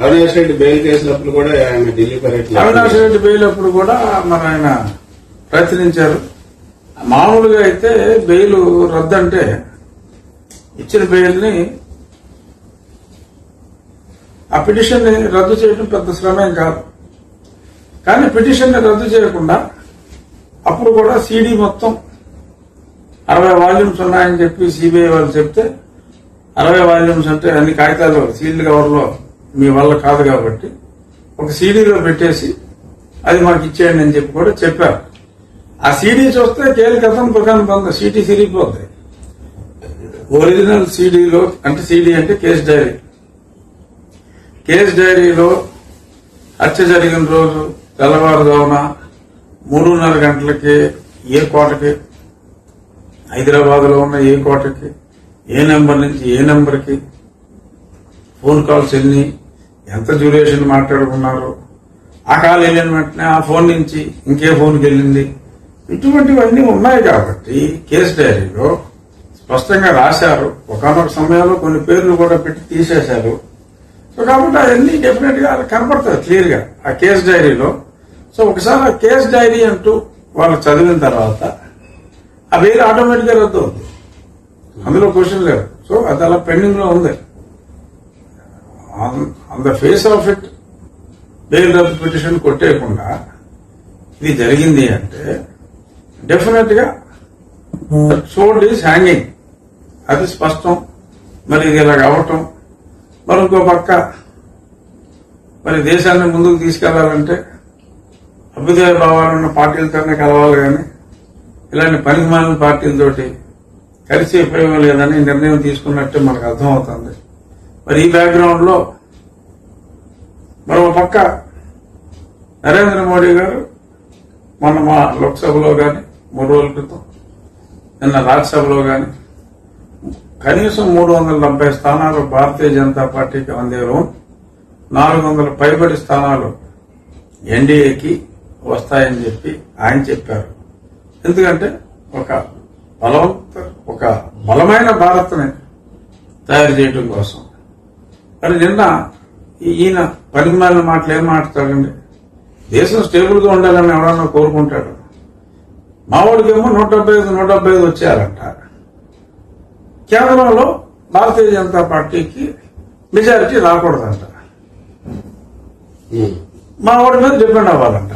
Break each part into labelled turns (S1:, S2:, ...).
S1: Avinash Reddy bail కేసులప్పుడు కూడా ఆయన ఢిల్లీ పర్యటన
S2: అవినాష్ రెడ్డి బెయిల్ అప్పుడు కూడా మరి ఆయన ప్రయత్నించారు. మామూలుగా అయితే బెయిల్ రద్దు అంటే ఇచ్చిన బెయిల్ని ఆ పిటిషన్ని రద్దు చేయడం పెద్ద శ్రమేం కాదు. కానీ పిటిషన్ని రద్దు చేయకుండా అప్పుడు కూడా సీడీ మొత్తం అరవై వాల్యూమ్స్ ఉన్నాయని చెప్పి సిబిఐ వాళ్ళు చెప్తే అరవై వాల్యూమ్స్ అంటే అన్ని కాగితాలు సీల్డ్ కవర్లో మీ వల్ల కాదు కాబట్టి ఒక సీడీలో పెట్టేసి అది మాకు ఇచ్చేయండి అని చెప్పి కూడా చెప్పారు. ఆ సీడీ చూస్తే కేలు దుకాణం బంద్ సీటీ సిరిగిపోద్ది. ఒరిజినల్ సీడీలో అంటే సీడీ అంటే కేస్ డైరీ. కేసు డైరీలో హత్య జరిగిన రోజు తెల్లవారుజామున మూడున్నర గంటలకి ఏ కోటకి హైదరాబాద్లో ఉన్న ఏ కోటకి ఏ నెంబర్ నుంచి ఏ నెంబర్కి ఫోన్ కాల్స్ ఎన్ని ఎంత డ్యూరేషన్ మాట్లాడుకున్నారు? ఆ కాల్ వెళ్ళిన వెంటనే ఆ ఫోన్ నుంచి ఇంకే ఫోన్కి వెళ్ళింది. ఇటువంటివన్నీ ఉన్నాయి కాబట్టి కేసు డైరీలో స్పష్టంగా రాశారు. ఒకనొక సమయంలో కొన్ని పేర్లు కూడా పెట్టి తీసేశారు. సో కాబట్టి అవన్నీ డెఫినెట్గా అది కనపడుతుంది క్లియర్గా ఆ కేసు డైరీలో. సో ఒకసారి ఆ కేసు డైరీ అంటూ వాళ్ళు చదివిన తర్వాత ఆ వేరే ఆటోమేటిక్గా రద్దు అవుతుంది. అందులో క్వశ్చన్ లేదు. సో అది అలా పెండింగ్లో ఉంది. On the face of it. Bail రద్దు పిటిషన్ కొట్టేయకుండా ఇది జరిగింది అంటే డెఫినెట్గా సోల్డ్ ఈజ్ హ్యాంగింగ్ అది స్పష్టం. మరి ఇది ఇలా కావటం. మరి ఇంకో పక్క మరి దేశాన్ని ముందుకు తీసుకెళ్ళాలంటే అభ్యుదయ భావాలున్న పార్టీలతోనే కలవాలి కానీ ఇలాంటి పనికిమాలిన పార్టీలతోటి కలిసి ఉపయోగం లేదని నిర్ణయం తీసుకున్నట్టే మనకు అర్థమవుతుంది. మరి ఈ బ్యాక్గ్రౌండ్లో మరో పక్క నరేంద్ర మోడీ గారు మొన్న మా లోక్సభలో కానీ మూడు రోజుల క్రితం నిన్న రాజ్యసభలో కానీ కనీసం మూడు వందల డెబ్బై స్థానాలు భారతీయ జనతా పార్టీకి అందేరు. నాలుగు వందల పైబడి స్థానాలు ఎన్డీఏకి వస్తాయని చెప్పి ఆయన చెప్పారు. ఎందుకంటే ఒక బలవంత ఒక బలమైన భారత్ని తయారు చేయడం కోసం. మరి నిన్న ఈయన పనికిమాలిన మాటలు ఏం మాట్లాడండి దేశం స్టేబుల్గా ఉండాలని ఎవరన్నా కోరుకుంటాడు? మావాడికేమో నూట డెబ్బై ఐదు నూట డెబ్బై ఐదు వచ్చారంట. కేంద్రంలో భారతీయ జనతా పార్టీకి మెజారిటీ రాకూడదంట.
S1: ఉమ్.
S2: మా వాడి మీద డిపెండ్ అవ్వాలంట.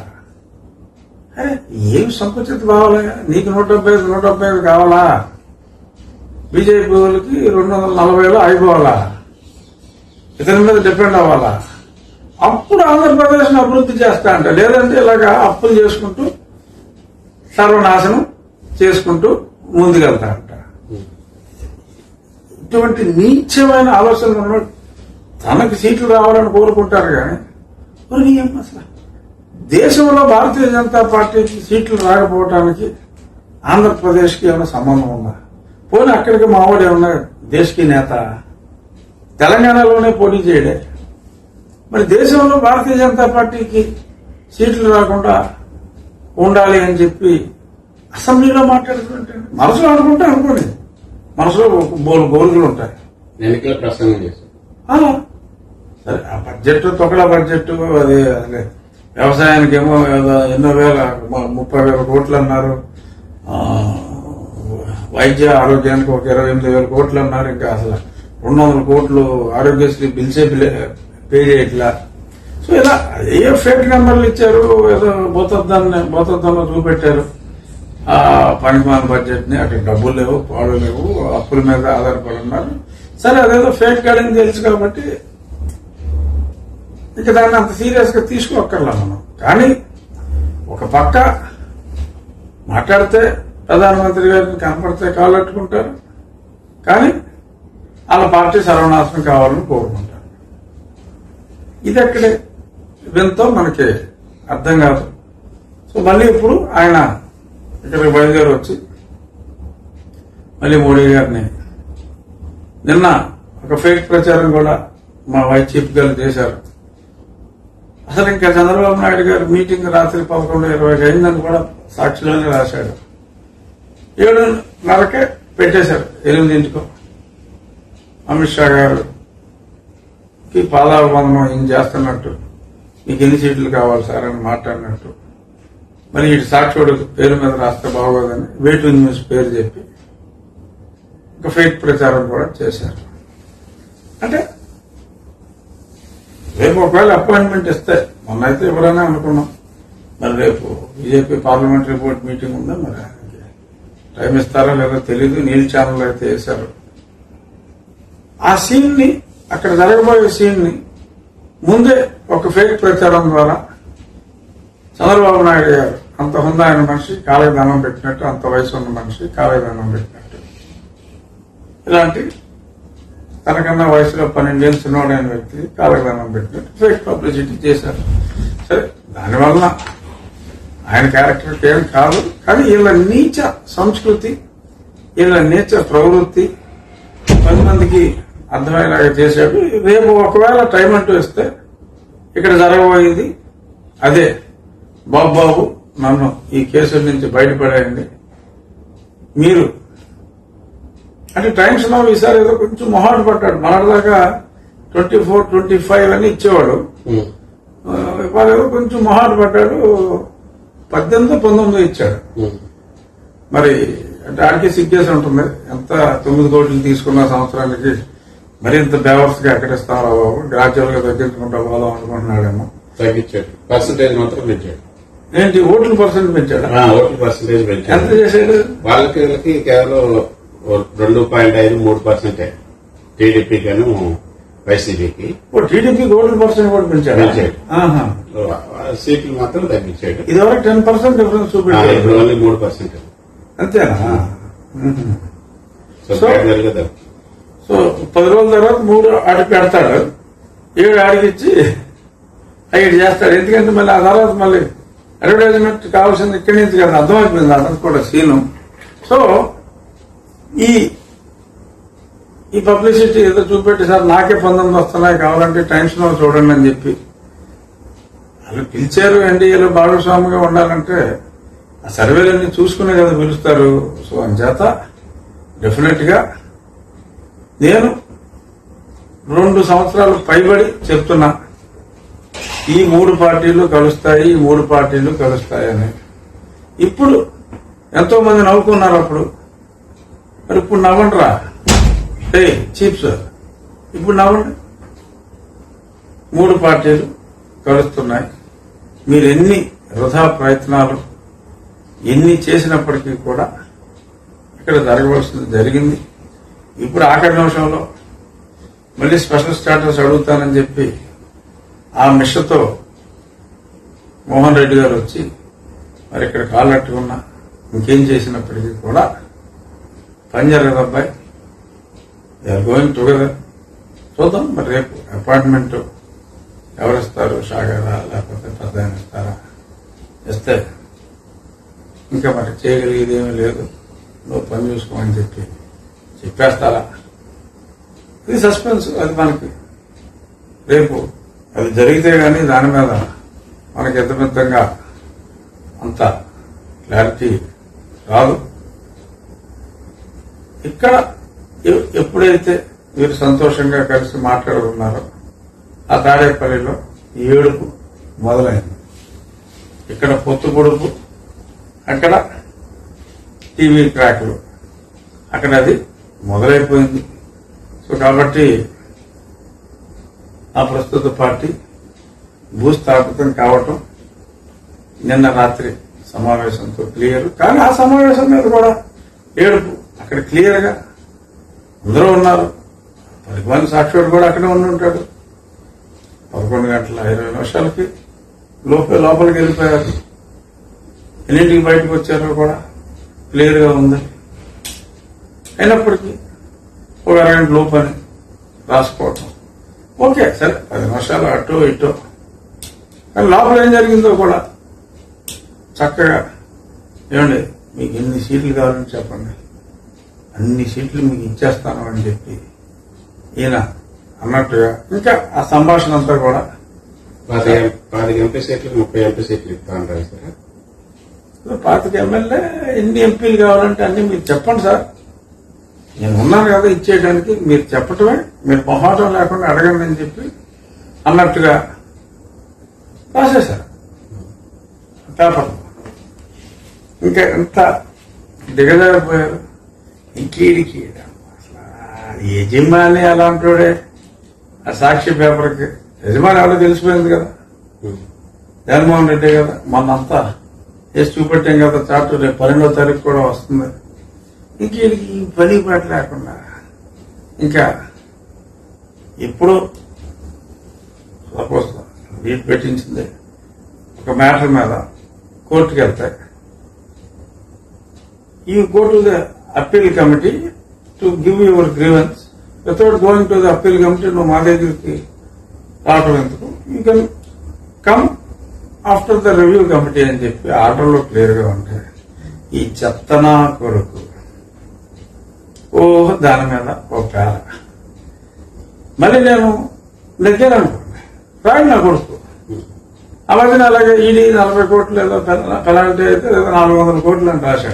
S2: అరే ఏం సంకుచిత కావాలా నీకు నూట డెబ్బై ఐదు నూట డెబ్బై ఐదు కావాలా? బీజేపీ వాళ్ళకి రెండు వందల నలభైలో అయిపోవాలా? ఇతని మీద డిపెండ్ అవ్వాలా? అప్పుడు ఆంధ్రప్రదేశ్ అభివృద్ధి చేస్తా అంట. లేదంటే ఇలాగా అప్పులు చేసుకుంటూ సర్వనాశనం చేసుకుంటూ ముందుకెళ్తా అంట. ఇటువంటి నీచమైన ఆలోచనలు ఉన్న తనకు సీట్లు రావాలని కోరుకుంటారు కానీ అసలు? దేశంలో భారతీయ జనతా పార్టీకి సీట్లు రాకపోవడానికి ఆంధ్రప్రదేశ్కి ఏమైనా సంబంధం ఉందా? పోనీ అక్కడికి మావాడు ఏమన్నా దేశకి నేత తెలంగాణలోనే పోటీ చేయడే మరి దేశంలో భారతీయ జనతా పార్టీకి సీట్లు రాకుండా ఉండాలి అని చెప్పి అసెంబ్లీలో మాట్లాడుతుంటే మనసులో అనుకుంటే అనుకోండి. మనసులో బోలు గోలుగులు ఉంటాయి.
S1: ఎన్నికల ప్రసంగం చేశారు.
S2: సరే ఆ బడ్జెట్ తొకల బడ్జెట్ అది వ్యవసాయానికి ఏమో ఎన్నో వేల ముప్పై వేల కోట్లు అన్నారు. వైద్య ఆరోగ్యానికి ఒక ఇరవై ఎనిమిది వేల కోట్లు అన్నారు. ఇంకా అసలు రెండు వందల కోట్లు ఆరోగ్యశ్రీ బిల్సే పే చేయట్లా. సో ఇలా ఏ ఫేక్ నెంబర్లు ఇచ్చారు ఏదో భూతద్దాన్ని భూతద్దంలో చూపెట్టారు. ఆ పనికిమాల బడ్జెట్ని అక్కడ డబ్బులు లేవు పాడు లేవు అప్పుల మీద ఆధారపడి ఉన్నారు. సరే అదేదో ఫేక్ గార్డెన్ తెలుసు కాబట్టి ఇక దాన్ని అంత సీరియస్గా తీసుకోక్కర్లా మనం. కానీ ఒక పక్క మాట్లాడితే ప్రధానమంత్రి గారిని కనపడితే కాలట్టుకుంటారు కానీ వాళ్ళ పార్టీ సర్వనాశనం కావాలని కోరుకుంటారు. ఇది అక్కడే వింతో మనకి అర్థం కాదు. సో మళ్ళీ ఇప్పుడు ఆయన ఇక్కడికి బయలుదేరి వచ్చి మళ్ళీ మోడీ గారిని నిన్న ఒక ఫేక్ ప్రచారం కూడా మా వైస్ చీఫ్ గారు చేశారు. అసలు ఇంకా చంద్రబాబు నాయుడు గారు మీటింగ్ రాత్రి పదకొండు ఇరవై అయిందని కూడా సాక్షిలోనే రాశాడు. అమిత్ షా కి పాదాభివందనం ఏం చేస్తున్నట్టు మీకు ఎన్ని సీట్లు కావాలి సార్ అని మాట్లాడినట్టు. మరి ఇటు సాక్షుడు పేరు మీద రాస్తే బాగోదని వేటు న్యూస్ పేరు చెప్పి ఇంకా ఫేక్ ప్రచారం కూడా చేశారు. అంటే రేపు ఒకవేళ అపాయింట్మెంట్ ఇస్తే మొన్న అయితే ఎవరైనా అనుకున్నాం. మరి రేపు బీజేపీ పార్లమెంటరీ బోర్డు మీటింగ్ ఉందా మరి టైం ఇస్తారా లేదో తెలీదు నీల్ ఛానల్ అయితే వేశారు. ఆ సీన్ని అక్కడ జరగబోయే సీన్ని ముందే ఒక ఫేక్ ప్రచారం ద్వారా చంద్రబాబు నాయుడు గారు అంత హుందాయన మనిషి కాళీ పెట్టినట్టు అంత వయసు ఉన్న మనిషి కాళీ పెట్టినట్టు. ఇలాంటి తనకన్నా వయసులో పన్నెండేళ్ళు చిన్నవాడైన వ్యక్తి కాలగ్దానం పెట్టినట్టు ఫేక్ పబ్లిసిటీ చేశారు. సరే దానివల్ల ఆయన క్యారెక్టర్ ఏం కాదు కానీ వీళ్ళ నీచ సంస్కృతి వీళ్ళ నీచ ప్రవృత్తి పది మందికి అర్థమయ్యేలాగా చేశాడు రేపు ఒకవేళ టైం అంటూ ఇస్తే ఇక్కడ జరగబోయేది అదే. బాబు బాబు నన్ను ఈ కేసుల నుంచి బయటపడేయండి. మీరు. అంటే టైమ్స్లో ఈసారి ఏదో కొంచెం మొహాట పడ్డాడు. మనదాకా ట్వంటీ ఫోర్ ట్వంటీ ఫైవ్ అని ఇచ్చేవాడు. ఏదో కొంచెం మొహాట పడ్డాడు. పద్దెనిమిది పంతొమ్మిది ఇచ్చాడు. మరి అంటే ఆడికి సిగ్గేసి ఉంటుంది. ఎంత తొమ్మిది కోట్లు తీసుకున్న సంవత్సరానికి మరి ఇంత బేవర్స్గా ఎక్కడిస్తాం రా బాబు? గ్రాడ్యువల్గా తగ్గించుకుంటా పోదాం అనుకుంటున్నాడేమో.
S1: తగ్గించాడు. పర్సంటేజ్ మాత్రం పెంచాడు.
S2: ఏంటి ఓట్ల పర్సెంట్ పెంచాడా?
S1: ఓట్ల పర్సంటేజ్
S2: ఎంత
S1: పెంచాడు
S2: చేశాడు?
S1: వాళ్ళకి వీళ్ళకి కేవలం రెండు పాయింట్ ఐదు మూడు పర్సెంటే. టీడీపీకి వైసీపీకి.
S2: ఓ టీడీపీ ఓట్ల పర్సెంట్ కూడా పెంచాడా?
S1: పెంచాడు. సీట్లు మాత్రం తగ్గించాడు.
S2: ఇదివరకు టెన్ పర్సెంట్ డిఫరెన్స్
S1: ఇప్పుడు ఓన్లీ మూడు పర్సెంట్.
S2: అంతేనా.
S1: సో
S2: సో- పది రోజుల తర్వాత మూడు ఆడికి పెడతాడు. ఏడు ఆడికి ఇచ్చి ఐదు చేస్తాడు. ఎందుకంటే మళ్ళీ ఆ తర్వాత మళ్ళీ అడ్వర్టైజ్మెంట్ కావాల్సింది ఇక్కడి నుంచి కదా అర్థమైపోయింది అతను కూడా సీను. సో ఈ ఈ పబ్లిసిటీ ఏదో చూపెట్టి సార్ నాకే పంతొమ్మిది వస్తున్నాయి కావాలంటే టెన్షన్ చూడండి అని చెప్పి. వాళ్ళు పిలిచారు ఎన్డీఏలో భాగస్వామిగా ఉండాలంటే ఆ సర్వేలన్నీ చూసుకునే కదా పిలుస్తారు. సో అంచేత డెఫినెట్గా నేను రెండు సంవత్సరాలు పైబడి చెప్తున్నా ఈ మూడు పార్టీలు కలుస్తాయి ఈ మూడు పార్టీలు కలుస్తాయి అని. ఇప్పుడు ఎంతో మంది నవ్వుకున్నారు అప్పుడు. మరి ఇప్పుడు నవ్వండిరా. ఏ చీఫ్ సార్ ఇప్పుడు నవ్వండి. మూడు పార్టీలు కలుస్తున్నాయి. మీరు ఎన్ని వృధా ప్రయత్నాలు ఎన్ని చేసినప్పటికీ కూడా ఇక్కడ జరగవలసింది జరిగింది. ఇప్పుడు ఆఖరి నిమిషంలో మళ్ళీ స్పెషల్ స్టాటస్ అడుగుతానని చెప్పి ఆ మిషతో మోహన్ రెడ్డి గారు వచ్చి మరి ఇక్కడ కాళ్ళట్టు ఇంకేం చేసినప్పటికీ కూడా పని జరగదు అబ్బాయి. ఆర్ గోయింగ్ టుగెదర్ చూద్దాం మరి రేపు అపాయింట్మెంట్ ఎవరిస్తారు? షాగారా లేకపోతే పెద్ద ఇస్తారా? ఇస్తే ఇంకా మరి చేయగలిగేది ఏమీ లేదు. నువ్వు పని చూసుకోమని చెప్పి చెప్పేస్తారా? ఇది సస్పెన్స్ అది మనకి. రేపు అది జరిగితే కానీ దాని మీద మనకి ఎంత పెద్దగా అంత క్లారిటీ రాదు. ఇక్కడ ఎప్పుడైతే మీరు సంతోషంగా కలిసి మాట్లాడుకున్నారో ఆ తాడేపల్లిలో ఈ ఏడుపు మొదలైంది. ఇక్కడ పొత్తు పొడుపు అక్కడ టీవీ ట్రాక్లు అక్కడ అది మొదలైపోయింది. సో కాబట్టి ఆ ప్రస్తుత పార్టీ భూస్థాపితం కావటం నిన్న రాత్రి సమావేశంతో క్లియర్. కానీ ఆ సమావేశం మీద కూడా ఏడుపు. అక్కడ క్లియర్గా అందరూ ఉన్నారు. పది మంది సాక్షుడు కూడా అక్కడే ఉండి ఉంటాడు. పదకొండు గంటల ఇరవై నిమిషాలకి లోపల లోపలికి వెళ్ళిపోయారు. ఎన్నింటికి బయటకు వచ్చారో కూడా క్లియర్గా ఉంది. అయినప్పటికీ ఒక అరగంట లోపు అని రాసుకోవటం. ఓకే సరే పది నిమిషాలు అటో ఇటో. కానీ లోపల ఏం జరిగిందో కూడా చక్కగా ఏమండి మీకు ఎన్ని సీట్లు కావాలని చెప్పండి. అన్ని సీట్లు మీకు ఇచ్చేస్తాను అని చెప్పి ఈయన అన్నట్టుగా ఇంకా ఆ సంభాషణ అంతా కూడా
S1: పాతి పాతిక ఎంపీ సీట్లు ముప్పై ఎంపీ సీట్లు ఇస్తా అంటారు సార్.
S2: పాతిక ఎమ్మెల్యే ఎన్ని ఎంపీలు కావాలంటే అన్ని మీరు చెప్పండి సార్. నేను ఉన్నాను కదా ఇచ్చేయడానికి మీరు చెప్పటమే మీరు మొహాటం లేకుండా అడగండి అని చెప్పి అన్నట్టుగా రాసేశారు. పేపర్. ఇంకా ఎంత దిగజారిపోయారు? ఇంకీడికి అసలు యజమాని అలాంటి ఆ సాక్షి పేపర్కి యజమాని ఎవరో తెలిసిపోయింది కదా. జగన్మోహన్ రెడ్డి కదా. మొన్నంతా వేసి చూపెట్టాం కదా చాటు రేపు పన్నెండో తారీఖు కూడా వస్తుంది. ఇంక వీళ్ళకి ఈ పని పాట లేకుండా ఇంకా ఎప్పుడో సపోజ్ వీట్ పెట్టించింది ఒక మ్యాటర్ మీద కోర్టుకి వెళ్తాయి ఈ go to the appeal committee to give your grievance without going to the appeal committee నువ్వు మా దగ్గరికి రావడం ఎందుకు? You can come after the review committee అని చెప్పి ఆర్డర్లో క్లియర్గా ఉంటాయి ఈ చెత్తనా కొడుకు ఓ దాని మీద ఒక పేర మళ్ళీ నేను నెగ్గాను అనుకోండి నా కొడుకు. అలాగే అలాగే ఈడీ నలభై కోట్లు ఏదో పెనాల్టీ అయితే నాలుగు వందల కోట్లు అని రాశాడు.